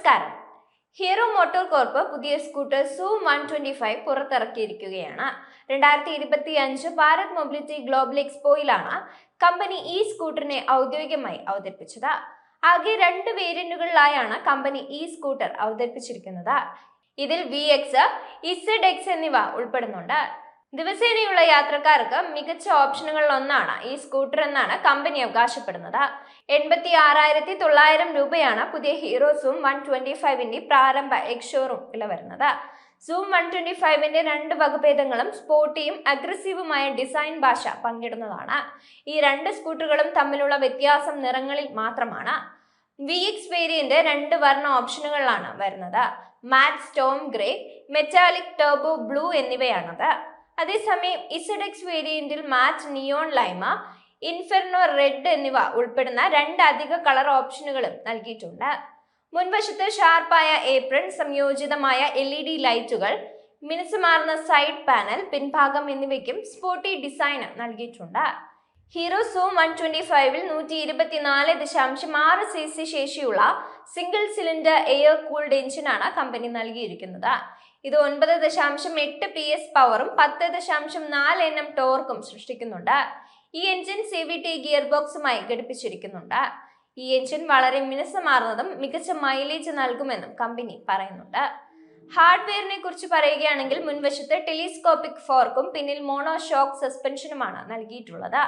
നമസ്കാരം. Hero motor corp പുതിയ scooter സൂ വൺ ട്വന്റി ഫൈവ് പുറത്തിറക്കിയിരിക്കുകയാണ്. രണ്ടായിരത്തി ഇരുപത്തി അഞ്ച് ഭാരത് മൊബിലിറ്റി ഗ്ലോബൽ എക്സ്പോയിലാണ് കമ്പനി ഈ സ്കൂട്ടറിനെ ഔദ്യോഗികമായി അവതരിപ്പിച്ചത്. ആകെ രണ്ട് വേരിയന്റുകളിലായാണ് കമ്പനി ഈ സ്കൂട്ടർ അവതരിപ്പിച്ചിരിക്കുന്നത്. ഇതിൽ വി എക്സ് ഇസഡ് എക്സ് എന്നിവ ഉൾപ്പെടുന്നുണ്ട്. ദിവസേനയുള്ള യാത്രക്കാർക്ക് മികച്ച ഓപ്ഷനുകളിൽ ഒന്നാണ് ഈ സ്കൂട്ടർ എന്നാണ് കമ്പനി അവകാശപ്പെടുന്നത്. എൺപത്തി ആറായിരത്തി തൊള്ളായിരം രൂപയാണ് പുതിയ ഹീറോ സൂം വൺ ട്വന്റി ഫൈവിന്റെ പ്രാരംഭ എക്ഷോറും വില വരുന്നത്. സൂം വൺ ട്വന്റി ഫൈവിന്റെ രണ്ട് വകഭേദങ്ങളും സ്പോർട്ടിയും അഗ്രസീവുമായ ഡിസൈൻ ഭാഷ പങ്കിടുന്നതാണ്. ഈ രണ്ട് സ്കൂട്ടറുകളും തമ്മിലുള്ള വ്യത്യാസം നിറങ്ങളിൽ മാത്രമാണ്. വി എക്സ് വേരിയന്റ് രണ്ട് വർണ ഓപ്ഷനുകളിലാണ് വരുന്നത്. Matte storm grey metallic turbo blue എന്നിവയാണത്. അതേസമയം ഇസഡെക്സ് വേരിയന്റിൽ matte neon lime inferno red എന്നിവ ഉൾപ്പെടുന്ന രണ്ട് അധിക കളർ ഓപ്ഷനുകളും നൽകിയിട്ടുണ്ട്. മുൻവശത്ത് ഷാർപ്പായ ഏപ്രൺ സംയോജിതമായ എൽ ഇ ഡി ലൈറ്റുകൾ മിനുസമാർന്ന സൈഡ് പാനൽ പിൻഭാഗം എന്നിവയ്ക്കും സ്പോർട്ടി ഡിസൈൻ നൽകിയിട്ടുണ്ട്. ഹീറോ സൂം വൺ ട്വന്റി ഫൈവിൽ നൂറ്റി ഇരുപത്തിനാല് ദശാംശം ആറ് സി സി ശേഷിയുള്ള സിംഗിൾ സിലിണ്ടർ എയർ കൂൾഡ് എഞ്ചിനാണ് കമ്പനി നൽകിയിരിക്കുന്നത്. ഇത് ഒൻപത് ദശാംശം എട്ട് പി എസ് പവറും പത്ത് ദശാംശം നാല് എൻ എം ടോർക്കും സൃഷ്ടിക്കുന്നുണ്ട്. ഈ engine C V T gear ബോക്സുമായി ഘടിപ്പിച്ചിരിക്കുന്നുണ്ട്. ഈ എഞ്ചിൻ വളരെ മിനുസമാർന്നതും മികച്ച മൈലേജ് നൽകുമെന്നും കമ്പനി പറയുന്നുണ്ട്. ഹാർഡ്വെയറിനെ കുറിച്ച് പറയുകയാണെങ്കിൽ മുൻവശത്ത് ടെലിസ്കോപ്പിക് ഫോർക്കും പിന്നിൽ മോണോ ഷോക്ക് സസ്പെൻഷനുമാണ് നൽകിയിട്ടുള്ളത്.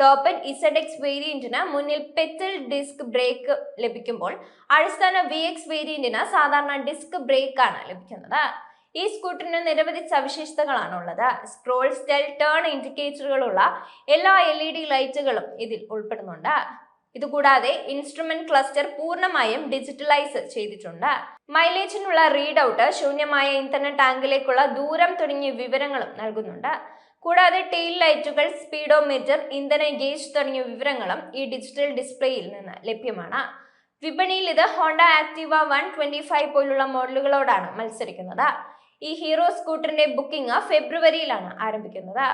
ടോപ്പൻ ഇസഡ് എക്സ് വേരിയന്റിന് മുന്നിൽ പെറ്റൽ ഡിസ്ക് ബ്രേക്ക് ലഭിക്കുമ്പോൾ അടിസ്ഥാന വി എക്സ് വേരിയന്റിന് സാധാരണ ഡിസ്ക് ആണ് ലഭിക്കുന്നത്. ഈ സ്കൂട്ടറിന് നിരവധി സവിശേഷതകളാണ് ഉള്ളത്. സ്ക്രോൾ സ്റ്റൈൽ ടേൺ ഇൻഡിക്കേറ്ററുകളുള്ള എല്ലാ എൽ ഇ ഡി ലൈറ്റുകളും ഇതിൽ ഉൾപ്പെടുന്നുണ്ട്. ഇതുകൂടാതെ ഇൻസ്ട്രുമെന്റ് ക്ലസ്റ്റർ പൂർണമായും ഡിജിറ്റലൈസ് ചെയ്തിട്ടുണ്ട്. മൈലേജിനുള്ള റീഡ് ഔട്ട് ശൂന്യമായ ഇന്ധന ടാങ്കിലേക്കുള്ള ദൂരം തുടങ്ങിയ വിവരങ്ങളും നൽകുന്നുണ്ട്. കൂടാതെ ടെയിൽ ലൈറ്റുകൾ സ്പീഡോമീറ്റർ ഇന്ധന ഗേജ് തുടങ്ങിയ വിവരങ്ങളും ഈ ഡിജിറ്റൽ ഡിസ്പ്ലേയിൽ നിന്ന് ലഭ്യമാണ്. വിപണിയിൽ ഇത് Honda Activa one twenty five പോലുള്ള മോഡലുകളോടാണ് മത്സരിക്കുന്നത്. ഈ ഹീറോ സ്കൂട്ടറിന്റെ ബുക്കിംഗ് ഫെബ്രുവരിയിലാണ് ആരംഭിക്കുന്നത്.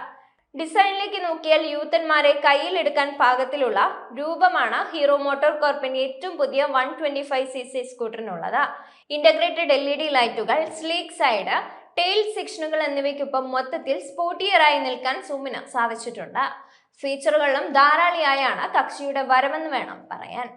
ഡിസൈനിലേക്ക് നോക്കിയാൽ യൂത്തന്മാരെ കയ്യിലെടുക്കാൻ പാകത്തിലുള്ള രൂപമാണ് ഹീറോ മോട്ടോർ കോർപ്പിന്റെ ഏറ്റവും പുതിയ one twenty five C C സ്കൂട്ടറിനുള്ളത്. Integrated L E D ലൈറ്റുകൾ സ്ലീക്ക് സൈഡ് ടെയിൽ സെക്ഷനുകൾ എന്നിവയ്ക്കൊപ്പം മൊത്തത്തിൽ സ്പോട്ടിയറായി നിൽക്കാൻ സൂമിന് സാധിച്ചിട്ടുണ്ട്. ഫീച്ചറുകളിലും ധാരാളിയായാണ് കക്ഷിയുടെ വരവെന്ന് വേണം പറയാൻ.